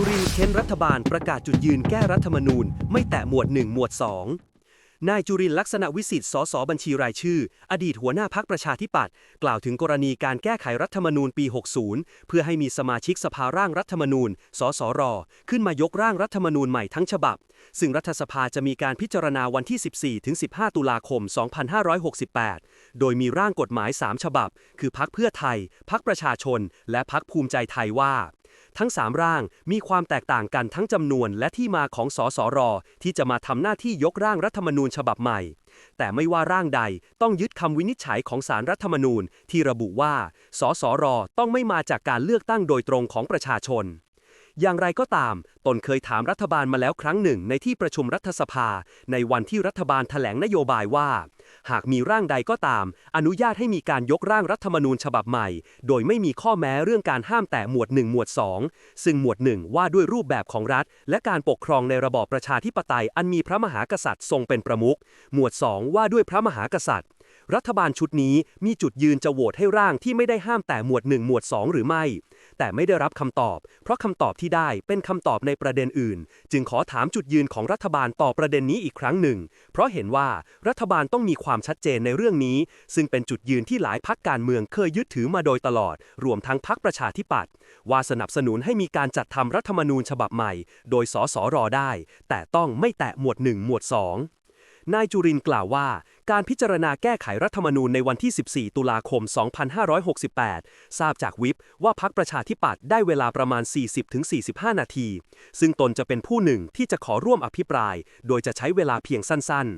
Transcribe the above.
จุรินเค้นรัฐบาลประกาศจุดยืนแก้รัฐธรรมนูญ ไม่แตะหมวด 1 หมวด 2 นายจุรินลักษณะวิสิทธิ์สสบัญชีรายชื่อ อดีตหัวหน้าพักประชาธิปัตย์กล่าวถึงกรณีการแก้ไขรัฐธรรมนูญปี 60 เพื่อให้มีสมาชิกสภาร่างรัฐธรรมนูญ สสร ขึ้นมายกร่างรัฐธรรมนูญใหม่ทั้งฉบับ ซึ่งรัฐสภาจะมีการพิจารณาวันที่ 14ถึง15 ตุลาคม 2568 โดยมีร่างกฎหมาย 3 ฉบับ คือพักเพื่อไทย พักประชาชน และพักภูมิใจไทยว่า ทั้ง 3 ร่างมีความแตกต่างกันทั้งจำนวนและที่มาของสสร ที่จะมาทำหน้าที่ยกร่างรัฐธรรมนูญฉบับใหม่ แต่ไม่ว่าร่างใดต้องยึดคำวินิจฉัยของสารรัฐธรรมนูญ ที่ระบุว่า สสร ต้องไม่มาจากการเลือกตั้งโดยตรงของประชาชน อย่างไรก็ตาม ตนเคยถามรัฐบาลมาแล้วครั้งหนึ่งในที่ประชุมรัฐสภา ในวันที่รัฐบาลแถลงนโยบายว่า หากมีร่างใดก็ตาม อนุญาตให้มีการยกร่างรัฐธรรมนูญฉบับใหม่ โดยไม่มีข้อแม้เรื่องการห้ามแต่หมวด 1 หมวด 2 ซึ่งหมวด 1 ว่าด้วยรูปแบบของรัฐ และการปกครองในระบอบประชาธิปไตยอันมีพระมหากษัตริย์ทรงเป็นประมุขหมวด 2 ว่าด้วยพระมหากษัตริย์ รัฐบาลชุดนี้มีจุดยืนจะโหวตให้ร่างที่ไม่ได้ห้ามแต่หมวด 1 หมวด 2 หรือไม่ แต่ไม่ได้รับคำตอบ เพราะคำตอบที่ได้เป็นคำตอบในประเด็นอื่น จึงขอถามจุดยืนของรัฐบาลต่อประเด็นนี้อีกครั้งหนึ่ง เพราะเห็นว่ารัฐบาลต้องมีความชัดเจนในเรื่องนี้ ซึ่งเป็นจุดยืนที่หลายพักการเมืองเคยยึดถือมาโดยตลอด รวมทั้งพักประชาธิปัตย์ว่าสนับสนุนให้มีการจัดทำรัฐธรรมนูญฉบับใหม่ โดยสสรอได้ แต่ต้องไม่แตะหมวด 1 หมวด 2 นายจุรินกล่าวว่า การพิจารณาแก้ไขรัฐธรรมนูญในวันที่ 14 ตุลาคม 2568 ทราบจากวิปว่าพักประชาธิปัตย์ได้เวลาประมาณ 40-45 นาที ซึ่งตนจะเป็นผู้หนึ่งที่จะขอร่วมอภิปราย โดยจะใช้เวลาเพียงสั้น